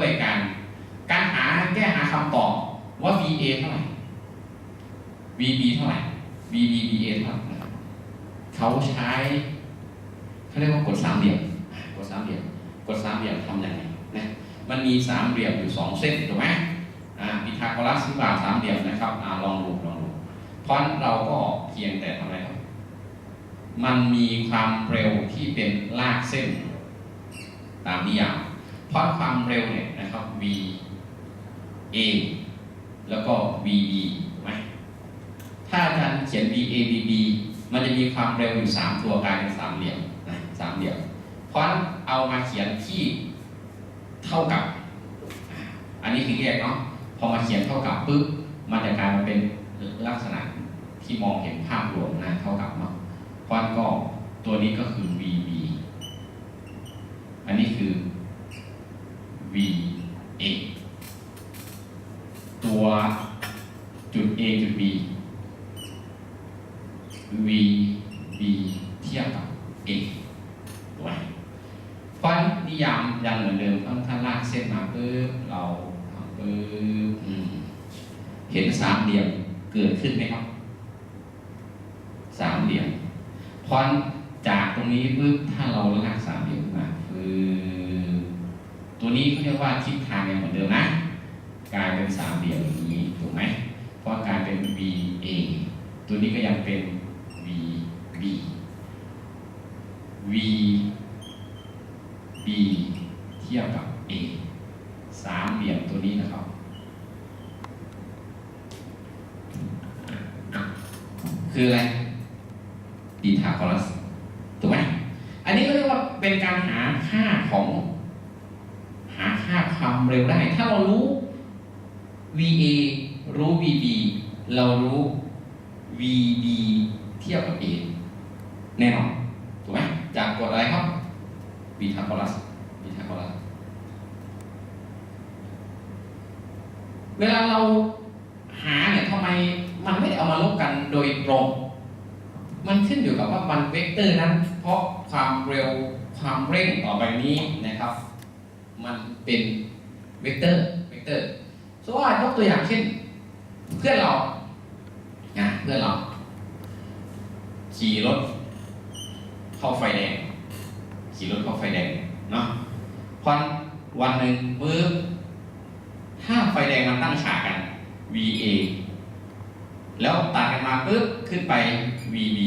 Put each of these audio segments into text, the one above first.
ด้วยการการหาแก้หาคำตอบว่า VA เท่าไหร่ VB เท่าไหร่ VB VA เท่าไหร่เขาใช้เขาเรียกว่ากฎสามเหลี่ยมกฎสามเหลี่ยมกฎสามเหลี่ยมทำยังไงนะมันมีสามเหลี่ยมอยู่สองเส้นถูกไหมอ่าพีทาโกรัสหรือเปล่าสามเหลี่ยมนะครับอ่าลองดูลองดูเพราะนั้นเราก็เพียงแต่ทำอะไรครับ มันมีความเร็วที่เป็นลากเส้น ตามนิยาม เพราะความเร็วเนี่ยนะครับ v a แล้วก็ v b ไหมถ้าอาจารย์เขียน v a v b มันจะมีความเร็วอยู่3ตัวกลายเป็นสามเหลี่ยมนะสามเหลี่ยม เพราะฉะนั้นเอามาเขียนที่เท่ากับ อันนี้คือแยกเนาะพอมาเขียนเท่ากับปุ๊บมันจะกลายมาเป็นลักษณะที่มองเห็นภาพรวมนะเท่ากับเนาะเพราะฉะนั้นก็ตัวนี้ก็คือ VB อันนี้คือ VA ตัวจุด A จุด B VB เทียบกับ A ถูกไหมเพราะฉะนั้นนิยามยังเหมือนเดิมถ้าถ้าลากเส้นมาปุ๊บเราปุ๊บเห็นสามเหลี่ยมเกิดขึ้นไหมครับ สามเหลี่ยมพราะจากตรงนี้ปุ๊บถ้าเราลากสามเหลี่ยมขึ้นมาคือ ตัวนี้เขาเรียกว่าทิศทางยังเหมือนเดิมนะกลายเป็นสามเหลี่ยมอย่างนี้ถูกไหมเพราะกลายเป็น VA ตัวนี้ก็ยังเป็น VB VB เทียบกับ A สามเหลี่ยมตัวนี้นะครับคืออะไร ดีทาคอรัสถูกไหม อันนี้ก็เรียกว่าเป็นการหาค่าของ หา ค่าความเร็วได้ ถ้าเรารู้ VA รู้ VB เรารู้ VB เทียบกับ A แน่นอนถูกไหมจากกฎอะไรครับบีทาคอรัสบีทาคอรัสเวลาเราหาเนี่ยทำไมมันไม่เอามาลบกันโดยตรง มันขึ้นอยู่กับว่ามันเวกเตอร์นั้น เพราะความเร็วความเร่งต่อไปนี้นะครับ มันเป็น เวกเตอร์เวกเตอร์สมมติว่ายกตัวอย่างเช่น เพื่อนเราอะเพื่อนเรา ขี่รถเข้าไฟแดง ขี่รถเข้าไฟแดงเนาะพอวันหนึ่งปึ๊บถ้าไฟแดงมันตั้งฉากกัน VA แล้วตัดกันมาปึ๊บขึ้นไป VB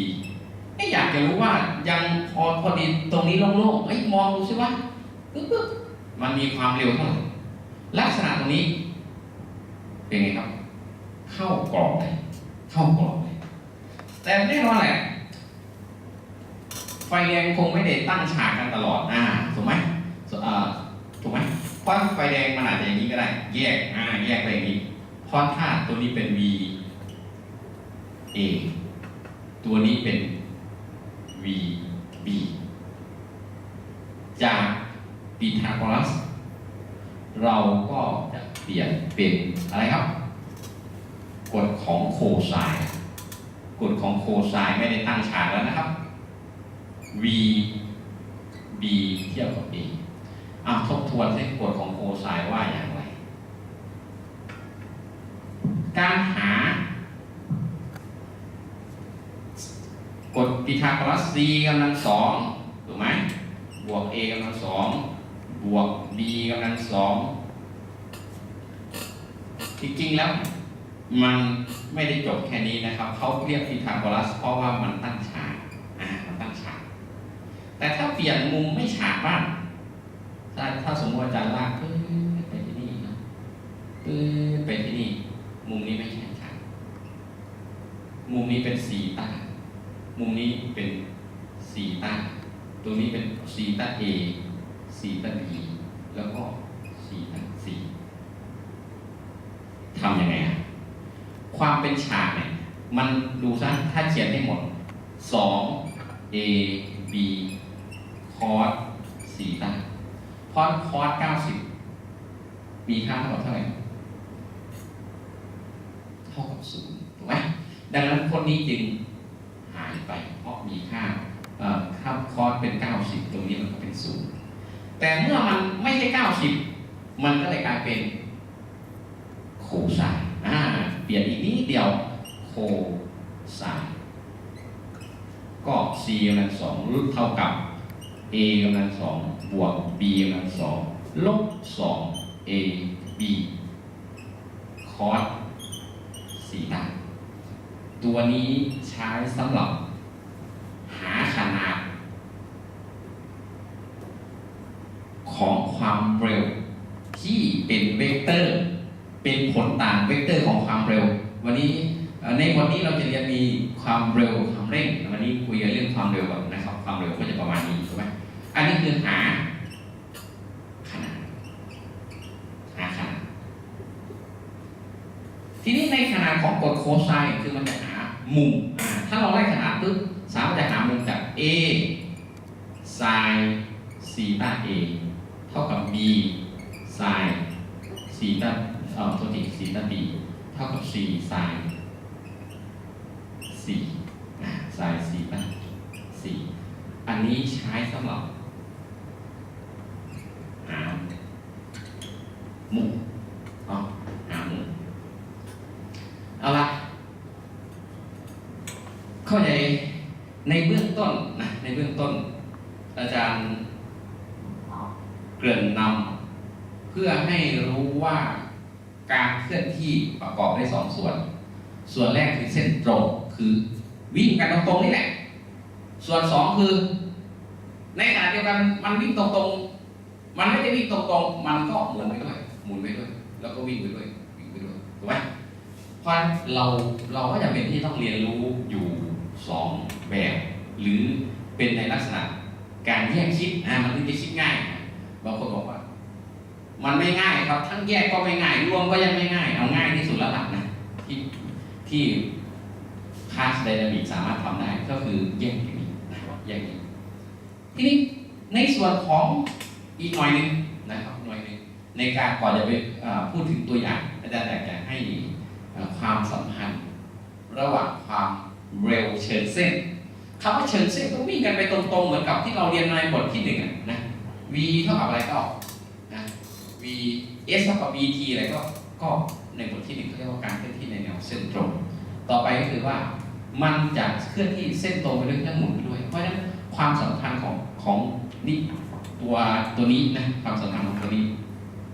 ไอ้อยากจะรู้ว่ายังพอพอดีตรงนี้โล่งๆไอ้มองดูสิว่าปึ๊บปึ๊บมันมีความเร็วเท่าไหร่ ลักษณะตรงนี้ เป็นไงครับ เข้ากรอบเลยเข้ากรอบเลยแต่แน่นอนแหละไฟแดงคงไม่ได้ตั้งฉากกันตลอดอ่าถูกไหมถูกไหมเพราะไฟแดงมันอาจจะอย่างนี้ก็ได้ แยกอ่าแยกไปอย่างนี้เพราะถ้าตัวนี้เป็น V A ตัวนี้เป็น V B จากปีทาโกรัส เราก็จะเปลี่ยนเป็นอะไรครับ กฎของโคไซน์กฎของโคไซน์ไม่ได้ตั้งฉากแล้วนะครับ V B เทียบกับ A อะทบทวนให้กฎของโคไซน์ว่าอย่างไร การหากฎพีทาโกรัส c กำลังสองถูกไหมบวก a กำลังสอง วก b กำลังสองจริงๆแล้วมันไม่ได้จบแค่นี้นะครับ เขาเรียกพีทาโกรัส เพราะว่ามันตั้งฉากอ่ามันตั้งฉาก แต่ถ้าเปลี่ยนมุมไม่ฉากบ้างถ้าถ้าสมมติอาจารย์ลากปื๊ดไปที่นี่นะปื๊ดไปที่นี่ มุมนี้ไม่ใช่ฉากมุมนี้เป็นสีตามุมนี้เป็นซีตาตัวนี้เป็นซีตาเอซีตาบี แล้วก็ซีตาซีทำยังไงอะความเป็นฉากเนี่ย มันดูซะถ้าเขียนให้หมด2 A B คอสซีตาเพราะคอส90มีค่าเท่ากับเท่าไหร่เท่ากับศูนย์ถูกไหมดังนั้นคนนี้จึงหายไป เพราะมีค่าเอ่อค่าคอสเป็น90ตรงนี้มันก็เป็นศูนย์แต่เมื่อมัน ไม่ใช่90มันก็เลยกลายเป็นโคไซน์อ่าเปลี่ยนอีกนิดเดียวโคไซน์ก็ c กำลังสองรูทเท่ากับ a กำลังสองบวก b กำลังสองลบสอง a b คอสสีตาตัวนี้ใช้สำหรับ หาขนาด ของความเร็ว ที่เป็นเวกเตอร์ เป็นผลต่างเวกเตอร์ของความเร็ วันนี้ในวันนี้เราจะเรียนมีความเร็วความเร่ง วันนี้คุยกันเรื่องความเร็วก่อนนะครับความเร็วก็จะประมาณนี้ถูกไหมอันนี้คือหาขนาดหาขนาดทีนี้ในขนาดของกฎโคไซน์คือมันจะหามุมถ้าเราไล่ขนาดปุ๊บสามารถจะหามุมจาก a ไซน์ซีตา a เท่ากับ b ไซน์ซีตาเอ่อโทษทีซีตา b เท่ากับ c ไซน์ c อ่าไซน์ซีตา c อันนี้ใช้สำหรับหามุมเนาะหามุมเอาละเข้าใจในเบื้องต้นนะในเบื้องต้น อาจารย์เกริ่นนำเพื่อให้รู้ว่า การเคลื่อนที่ประกอบได้สองส่วน ส่วนแรกคือเส้นตรงคือวิ่งกันตรงๆนี่แหละ ส่วนสองคือ ในขณะเดียวกันมันวิ่งตรงๆ มันไม่ได้วิ่งตรงๆ มันก็หมุนไปด้วย หมุนไปด้วย แล้วก็วิ่งไปด้วย วิ่งไปด้วย ถูกไหมเพราะเราเราก็จะเป็นที่ต้องเรียนรู้อยู่สองแบบ หรือเป็นในลักษณะการแยกคิดอ่ามันถึงจะคิดง่ายนะบางคนบอกว่า มันไม่ง่ายครับ ทั้งแยกก็ไม่ง่ายรวมก็ยังไม่ง่าย เอาง่ายที่สุดแล้วล่ะนะที่ที่คลาสไดนามิกสามารถทำได้ก็คือแยกอย่างนี้นะครับแยกอย่างนี้ทีนี้ในส่วนของอีกหน่อยหนึ่งนะครับหน่อยหนึ่งในการก่อนจะไปพูดถึงตัวอย่างอาจารย์อยากจะให้ความสัมพันธ์ระหว่างความเร็วเชิงเส้นคำว่าเชิงเส้นก็วิ่งกันไปตรงๆ เหมือนกับที่เราเรียนในบทที่หนึ่งอะนะ v เท่ากับอะไรก็นะ v s เท่ากับ v t อะไรก็ก็ในบทที่หนึ่งเขาเรียกว่าการเคลื่อนที่ในแนวเส้นตรง ต่อไปก็คือว่ามันจะเคลื่อนที่เส้นตรงไปด้วยและหมุนไปด้วย เพราะฉะนั้นความสำคัญของของนี่ตัวตัวนี้นะความสำคัญของตัวนี้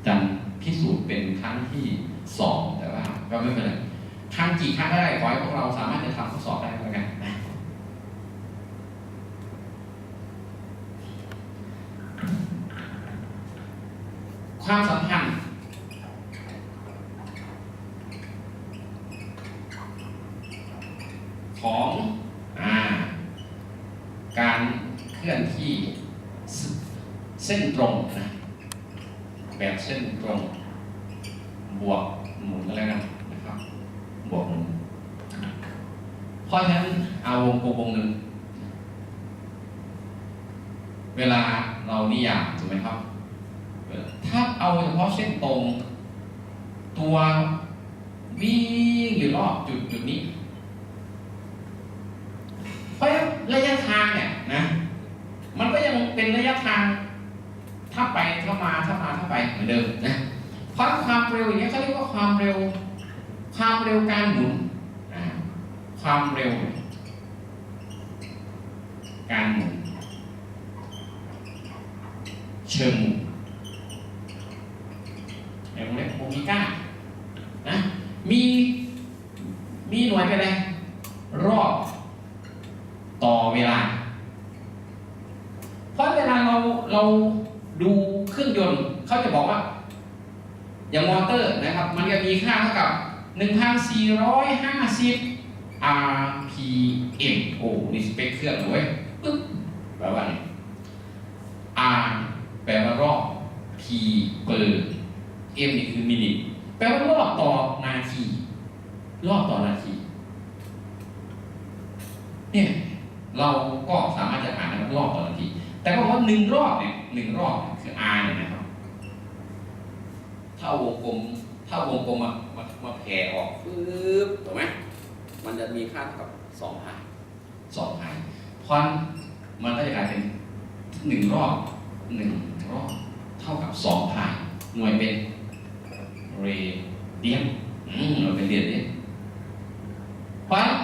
จันพิสูจน์เป็นครั้งที่สองแต่ว่าก็ไม่เป็นไรครั้งกี่ครั้งก็ได้ขอให้พวกเราสามารถจะทำทดสอบได้แล้วกันะ ความสัมพันธ์ของอาการเคลื่อนที่เส้นตรงนะแบบเส้นตรง บวกหมุนอะไรนะนะครับ บวกหมุนเพราะฉะนั้นเอาวงกลมวงหนึ่ง เวลาเรานิยามถูกไหมครับาเอาเฉพาะเส้นตรง ตัววิ่งอยู่รอบจุดจุดนี้เพราะระยะทางเนี่ยนะ มันก็ยังเป็นระยะทางถ้าไปถ้ามาถ้ามาถ้าไปเหมือนเดิมนะเพราะความเร็วอย่างเงี้ยเขาเรียกว่าความเร็ว ความเร็วการหมุนความเร็ว การหมุนเชิงหมุนวง เล็บโอเมก้านะมีมีหน่วยเป็นอะไรรอบต่อเวลา เพราะเวลาเราเราดูเครื่องยนต์เขาจะบอกว่า อย่างมอเตอร์นะครับ มันจะมีค่าเท่ากับ 1,450 RPM โอ้นี่สเปคเครื่องเว้ยปึ๊บแปลว่าไง R แปลว่ารอบ P เปอร์ M นี่คือมินิแปลว่ารอบต่อนาที รอบต่อนาที เนี่ยเราก็สามารถจะหาได้ว่ารอบต่อนาที แต่ก็ว่าหนึ่งรอบเนี่ยหนึ่งรอบเนี่ยคือ R เนี่ยนะครับ ถ้าวงกลมถ้าวงกลมมามามาแผ่ออกปึ๊บถูกไหมมันจะมีค่ากับสองพายสองพายเพราะฉะนั้นมันก็จะกลายเป็นหนึ่งรอบหนึ่งรอบ เท่ากับสองพายหน่วยเป็น เรเดียนอืมหน่วยเป็นเรเดียนเพราะฉะนั้น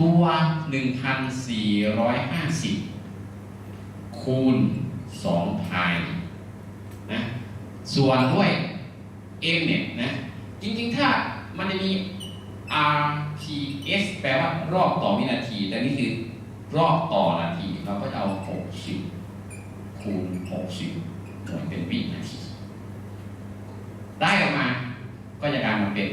ตัว 1,450 คูณ2พายนะส่วนด้วย m เนี่ยนะจริงๆ ถ้ามันจะมี rps แปลว่ารอบต่อวินาที แต่นี่คือรอบต่อนาที เราก็จะเอา 60 คูณ 60หน่วยเป็นวินาที ได้ออกมา ก็จะกลายมาเป็น